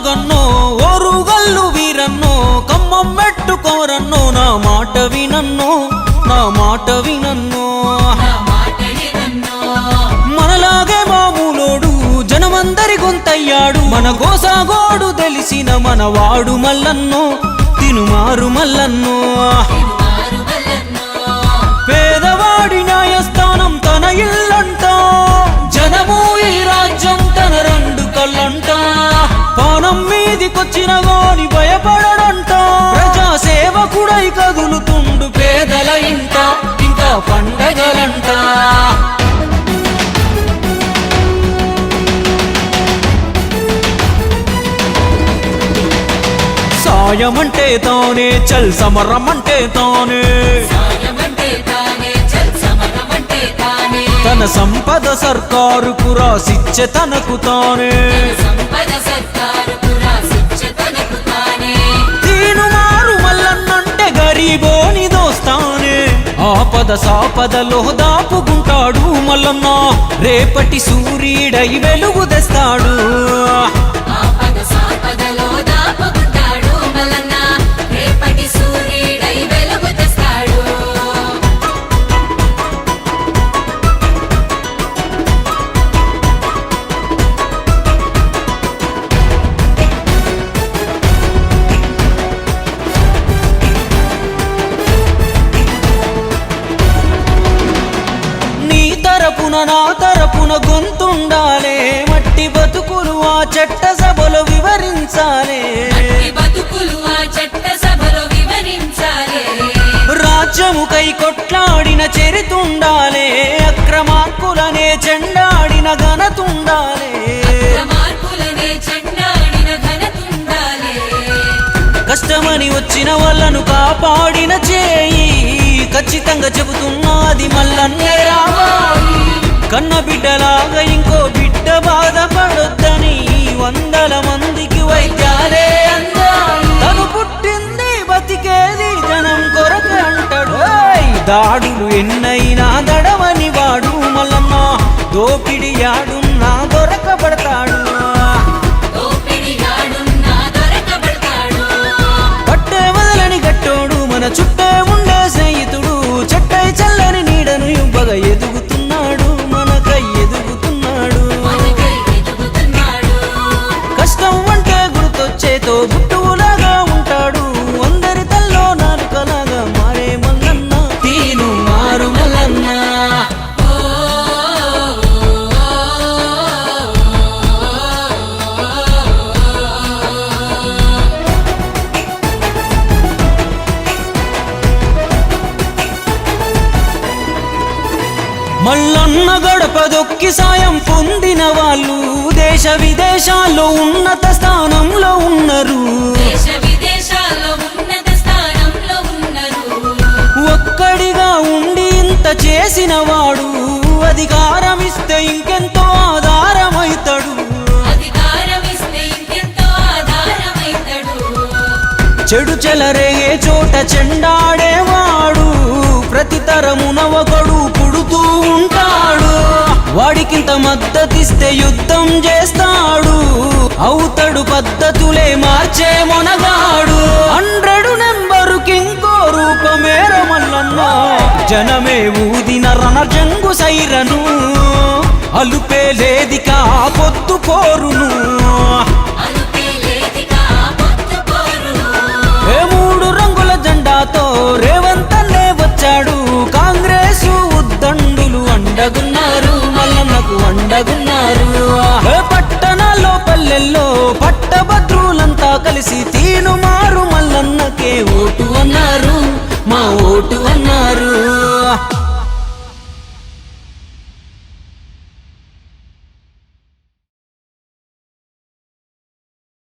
మగన్నో ఓరు గల్లు వీరన్నో కమ్మం మెట్టుకోరన్నో నా మాట వినన్నో నా మాట వినన్నో. మనలాగే మామూలోడు జనమందరి గొంతయ్యాడు. మన గోసాగోడు తెలిసిన మనవాడు మల్లన్నో తినుమారు మల్లన్నో. పేదవాడి న్యాయస్థానం తన ఇల్లు మీదికొచ్చిన గాని భయపడడంట. ప్రజా సేవకుడై కదులుతుండు పేదల ఇంట ఇంకా పండగలంట. సాయమంటే తానే చల్ సమరమంటే తానే. సాయమంటే తానే తానే. తన సంపద సర్కారుకు రాసిచ్చే తనకు తానే. ఆపద సాపదలో దాపుకుంటాడు మల్లన్న. రేపటి సూర్యుడై వెలుగు తెస్తాడు. ఆపద సాపదలో దాపుకుంటాడు మల్లన్న. రేపటి సూర్యుడై తరపున నా తరపున గొంతుండాలే. మట్టి బతుకులు ఆ చట్ట సభలో వివరించాలే. ఈ బతుకులు ఆ చట్ట సభలో వివరించాలి. రాజ్యముకై కొట్లాడిన చెరితుండాలే. అక్రమార్కులనే చెండాడిన ఘనతుండాలే. కష్టమని వచ్చిన వాళ్ళను కాపాడిన చేయి ఖచ్చితంగా చెబుతున్నది మల్లన్నే రావాలి కన్న బిడ్డలాగా ఇంకో బిడ్డ బాధపడొద్దని వందల మందికి వైద్యాలే తను పుట్టింది బతికేది జనం కొరకు అంటాడు! దాడులు ఎన్నైనా దడవని వాడు మల్లన్న దోపిడి యాడున్నా దొరకబడతాడు. పట్టే వదలని గట్టోడు మన చుట్టే তো మల్లన్న గడప దొక్కి సాయం పొందిన వాళ్ళు దేశ విదేశాల్లో ఉన్నత స్థానంలో ఉన్నారు. ఒక్కడిగా ఉండి ఇంత చేసిన వాడు అధికారం ఇస్తే ఇంకెంతో ఆధారమైతాడు. అధికారం ఇస్తే ఇంకెంతో ఆధారమైతాడు. చెడు చెలరేగే చోట చెండాడేవాడు. ప్రతి తరమున ఒకడు పుడుతూ ఉంటాడు. వాడికింత మద్దతిస్తే యుద్ధం చేస్తాడు. అవుతాడు పద్ధతులే మార్చే మొనగాడు. హండ్రెడ్ నెంబరుకి ఇంకో రూపమేర మల్లన్న జనమే ఊదిన రణజంగు సైరను. అలుపే లేదిక పొత్తు పోరును. కలిసి తీను మారు మల్లన్నకే ఓటు అన్నారు మా ఓటు అన్నారు.